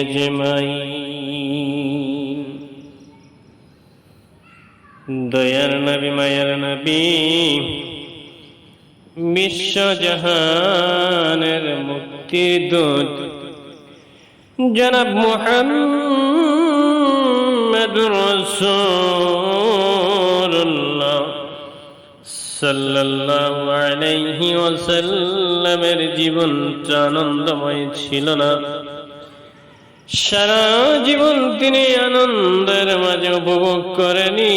أجمعين দয়ার নবী মায়ের নবী বিশ্বজাহানের মুক্তিদূত জনাব মুহাম্মদ রাসূলুল্লাহ সাল্লাল্লাহু আলাইহি ওয়াসাল্লামের জীবনটা আনন্দময় ছিল না সারা জীবন তিনি আনন্দের মাঝে উপভোগ করেনি।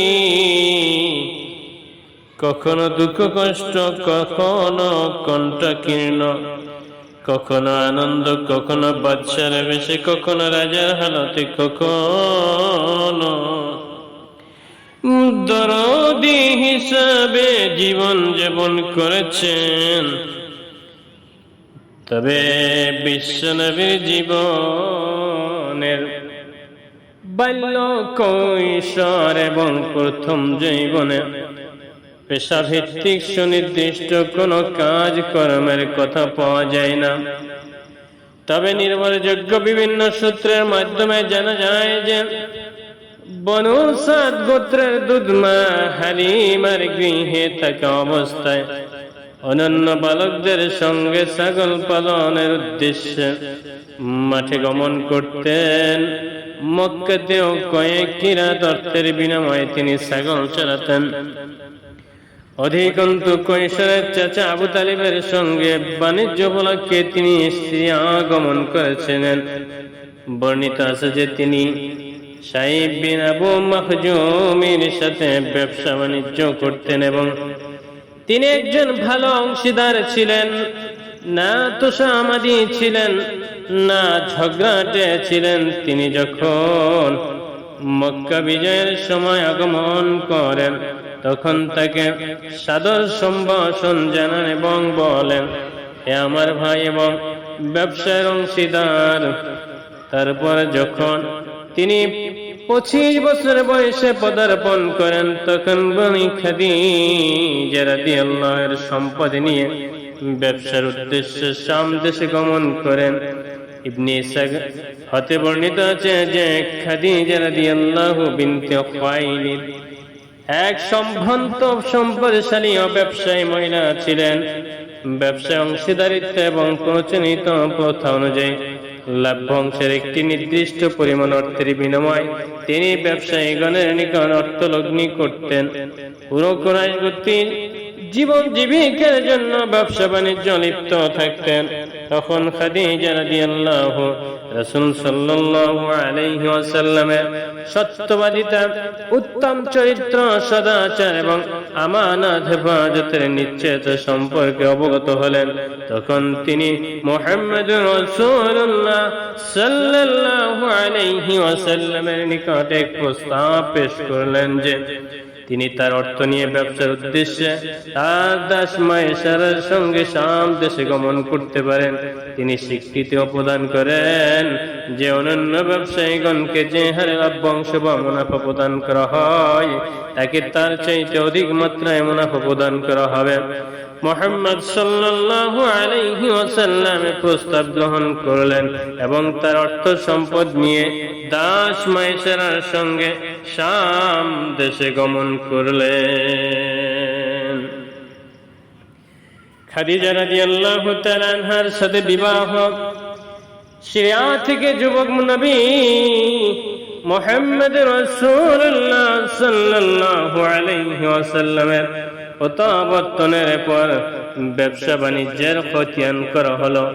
কখনো দুঃখ, কষ্ট, কখনো কণ্ঠকীর্ণ, কখনো আনন্দ, কখনো বাচ্চার বেশে, কখনো রাজার হালতে, কখনো দরদি হিসাবে জীবন যাপন করেছেন। তবে বিশ্বনবীর জীবনের বাল্য কৈশোর এবং প্রথম জীবনে। পেশাভিত্তিক সুনির্দিষ্ট কোনো কাজ কর্মের কথা পাওয়া যায় না। তবে নির্ভরযোগ্য বিভিন্ন সূত্রের মাধ্যমে জানা যায় যে, বনু সাদ গোত্রের দুধমা হালিমার গৃহে থাকা অবস্থায় অনন্য বালকদের সঙ্গে ছাগল পালনের উদ্দেশ্যে মাঠে গমন করতেন। মক্কাতেও কয়েক কিরাত অর্থের বিনিময়ে তিনি ছাগল চালাতেন। অধিকন্তু কৈশোরের চাচা আবু তালিবের সঙ্গে বাণিজ্য উপলক্ষে তিনি স্ত্রী আগমন করেছিলেন। বর্ণিত আছে যে তিনি সাহিব বিন আবু মাহজুমের সাথে ব্যবসা বাণিজ্য করতেন এবং তিনি একজন ভালো অংশীদার ছিলেন। না তুষামাদি ছিলেন, না ঝগড়াটে ছিলেন। তিনি যখন মক্কা বিজয়ের সময় আগমন করেন, তখন তাকে সাদর সম্ভাষণ জানান এবং বলেন, হে আমার ভাই এবং ব্যবসায়ের অংশীদার। তারপর যখন তিনি পঁচিশ বছর বয়সে পদার্পণ করেন, তখন বনি খাদি যারা দিয়ে আল্লাহের সম্পদ নিয়ে ব্যবসার উদ্দেশ্যে শাম দেশে গমন করেন। ইবনে ইসাক হতে বর্ণিত আছে যে, খাদিজা রাদিয়াল্লাহু বিনতে খুয়াইলিদ এক সম্ভ্রান্ত, সম্পদশালী ও ব্যবসায়ী মহিলা ছিলেন। ব্যবসায় অংশীদারিত্ব এবং প্রচলিত প্রথা অনুযায়ী লাভ্য অংশের একটি নির্দিষ্ট পরিমাণ অর্থের বিনিময় তিনি ব্যবসায়ীগণের নিকট অর্থ লগ্নি করতেন। পুরো গোত্রীর জীবন জীবিকার জন্য ব্যবসা বাণিজ্য লিপ্ত থাকতেন। তখন খাদিজা রাদিয়াল্লাহু রাসূল সাল্লাল্লাহু আলাইহি ওয়াসাল্লামের সত্যবাদিতা, উত্তম চরিত্র, সদাচার এবং আমানত হেফাজতের নিশ্চিত সম্পর্কে অবগত হলেন। তখন তিনি মুহাম্মদ রাসূলুল্লাহ সাল্লাল্লাহু আলাইহি ওয়াসাল্লামের নিকট এক প্রস্তাব পেশ করলেন যে তিনি তার অর্থ নিয়ে ব্যবসার উদ্দেশ্যে তার দাস মায়েশারের সঙ্গে শাম দেশে গমন করতে পারেন। তিনি স্বীকৃতি প্রদান করেন যে অনন্য ব্যবসায়ীগণকে যে হারে লাভ অংশ বা মুনাফা প্রদান করা হয়, তাকে তার চাইতে অধিক মাত্রায় মুনাফা প্রদান করা হবে। মোহাম্মদ সাল্লাল্লাহু আলাইহি ওয়াসাল্লামে প্রস্তাব গ্রহণ করলেন এবং তার অর্থ সম্পদ নিয়ে দাস মাইসেরার সঙ্গে শাম দেশে গমন করলেন। খাদিজা রাদিয়াল্লাহু তাআলা আনহার সাথে বিবাহ। সিরিয়া থেকে যুবক নবী মোহাম্মদ আলাইহি ওয়াসাল্লামের প্রত্যাবর্তনের পর ব্যবসা বাণিজ্যের খতিয়ান করা হলো।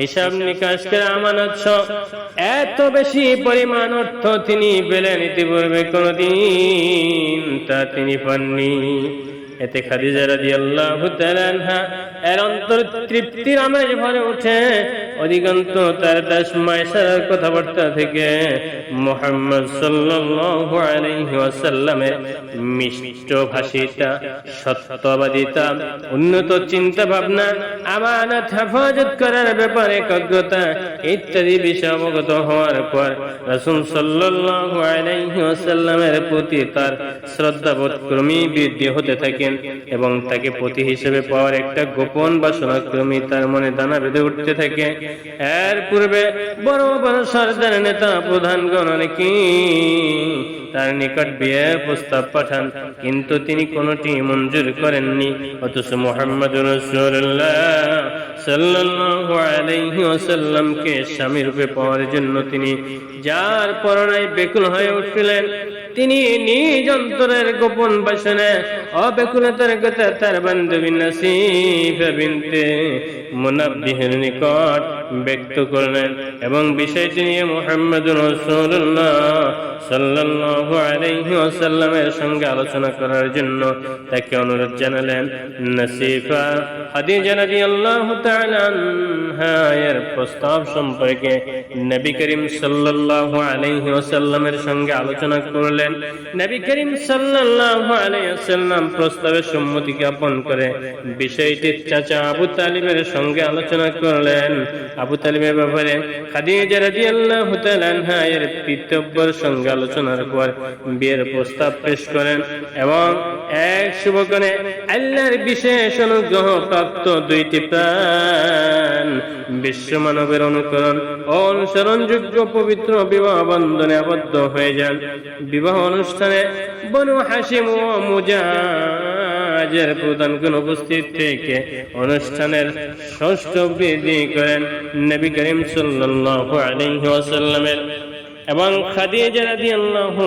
হিসাব নিকাশ করে আমানত এত বেশি পরিমাণ অর্থ তিনি পেলেন ইতিপূর্বে কোনদিন, তা তিনি পাননি। এতে খাদিজা রাজি আল্লাহ এর অন্তর তৃপ্তির আমেজ ভরে ওঠে। অধিকান্ত তার দাস কথাবার্তা থেকে মোহাম্মদ সাল্লাল্লাহু আলাইহি ওয়াসাল্লামের মিষ্ট ভাষিতা, সত্যবাদিতা, উন্নত চিন্তা ভাবনা আমানত হেফাজত করার ব্যাপারে একাগ্রতা ইত্যাদি বিষয় অবগত হওয়ার পর রাসূল সাল্লাল্লাহু আলাইহি ওয়াসাল্লামের প্রতি তার শ্রদ্ধাবোধ ক্রমেই বৃদ্ধি হতে থাকেন এবং তাকে পতি হিসেবে পাওয়ার একটা গোপন বাসনা ক্রমেই তার মনে দানা বেঁধে উঠতে থাকে। এর পূর্বে বড় বড় সরদার নেতা প্রধানগণ অনেকে তার নিকট বিয়ের প্রস্তাব পাঠান। কিন্তু তিনি কোনটি মঞ্জুর করেননি। অথচ মোহাম্মদ রসুল্লাহ স্বামী রূপে পাওয়ার জন্য তিনি যার পরনায় বেকুল হয়ে উঠলেন, তিনি নিজ অন্তরের গোপন বাসনে অবেকুলতার কথা তার বান্ধবী নাসিফা বিনতে মুনাব্বিহের নিকট ব্যক্ত করলেন এবং বিষয়টি নিয়ে মুহাম্মদ সঙ্গে আলোচনা করার জন্য তাকে অনুরোধ জানালেন। নাসিফা আনহা এর প্রস্তাব সম্পর্কে নবী করিম আলাইহি ওয়াসাল্লামের সঙ্গে আলোচনা করলেন। নবী করিম ওয়াসাল্লাম প্রস্তাবে সম্মতি জ্ঞাপন করে বিষয়টি চাচা আবু তালিবের সঙ্গে আলোচনা করলেন। আবু তালিবের ব্যাপারে খাদিজা রাদিয়াল্লাহু তাআলা এর পিতব্যর সঙ্গে আলোচনার পর বিয়ের প্রস্তাব পেশ করেন এবং এক শুভকণে আল্লাহর বিশেষ অনুগ্রহ প্রাপ্ত দুইটি প্রাণ বিশ্ব মানবের অনুকরণ অনুসরণযোগ্য পবিত্র বিবাহ বন্ধনে আবদ্ধ হয়ে যান। বিবাহ অনুষ্ঠানে বনু হাসিম ও মুজাজের প্রধানগণ উপস্থিত থেকে অনুষ্ঠানের ষষ্ঠ বৃদ্ধি করেন নবী করিম ওয়াসাল্লামের। এবং খাদিজা রাদিয়াল্লাহু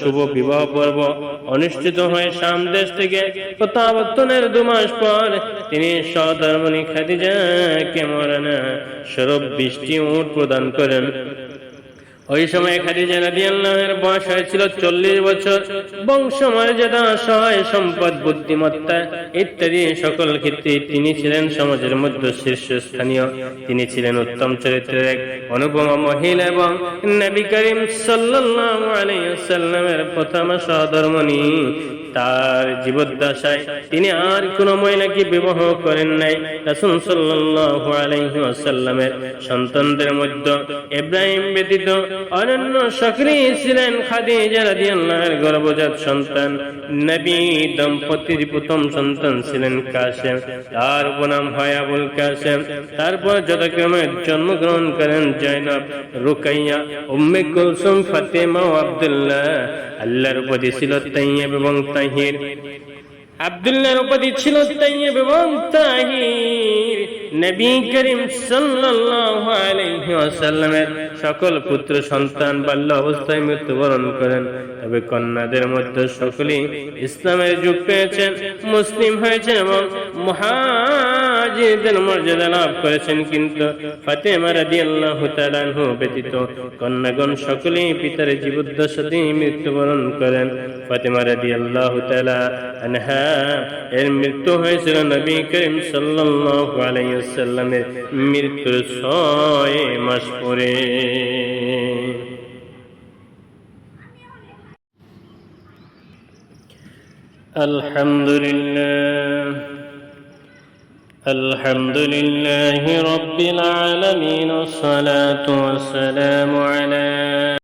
শুভ বিবাহ পর্ব অনুষ্ঠিত হয়ে শাম থেকে। প্রত্যাবর্তনের দু পর তিনি সহধর্মণী খাদিজাকে মরানা স্বরূপ বৃষ্টি উট প্রদান করেন। ওই সময় খাদিজা নামের বয়স হয়েছিল চল্লিশ বছর। বংশ মর্যাদা সহায় সম্পদ, বুদ্ধিমত্তা ইত্যাদি সকল ক্ষেত্রে তিনি ছিলেন সমাজের মধ্যে শীর্ষস্থানীয়। তিনি ছিলেন উত্তম চরিত্রের এক অনুপম মহিলা এবং নবী করিম সাল্লাল্লাহু আলাইহি প্রথম সহধর্মণী তার জীবদ্দশায় তিনি আর কোন মহিলাকে বিবাহ করেন নাই। রাসূল সাল্লাল্লাহু আলাইহি সন্তানদের মধ্যে ইব্রাহিম ব্যতীত অনন্য সকলেই ছিলেন খাদিজা রাদিয়াল্লাহর গর্ভজাত সন্তান। নবী দম্পতির প্রথম সন্তান ছিলেন কাসেম তার উপনাম হয় আবুল কাসেম তারপর যথাক্রমে জন্মগ্রহণ করেন জয়নব রুকাইয়া, উম্মে কুলসুম, ফাতেমা আব্দুল্লাহ। আল্লাহর উপাধি ছিল তাইয়্যিব এবং তাহির। আব্দুল্লাহর উপাধি ছিল তাইয়্যিব এবং তাহির। নবী করিম সাল্লাল্লাহু আলাইহি ওয়াসাল্লামের সকল পুত্র, সন্তান, বাল্য অবস্থায় মৃত্যুবরণ করেন। তবে কন্যাদের মধ্যে সকলেই ইসলামের যুগ পেয়েছেন, মুসলিম হয়েছেন এবং মুহাজিরদের মর্যাদা লাভ করেছেন কিন্তু ফাতেমা রাদিয়াল্লাহু তাআলা আনহু ব্যতীত কন্যাগণ সকলেই পিতার জীবদ্দশাতেই মৃত্যুবরণ করেন ফাতেমা রাদিয়াল্লাহু তাআলা আনহা এর মৃত্যু হয়েছিল নবী করিম সাল্লাল্লাহু আলাইহি ওয়াসাল্লামের মৃত্যুর ছয় মাস পরে الحمد لله الحمد لله رب العالمين والصلاة والسلام على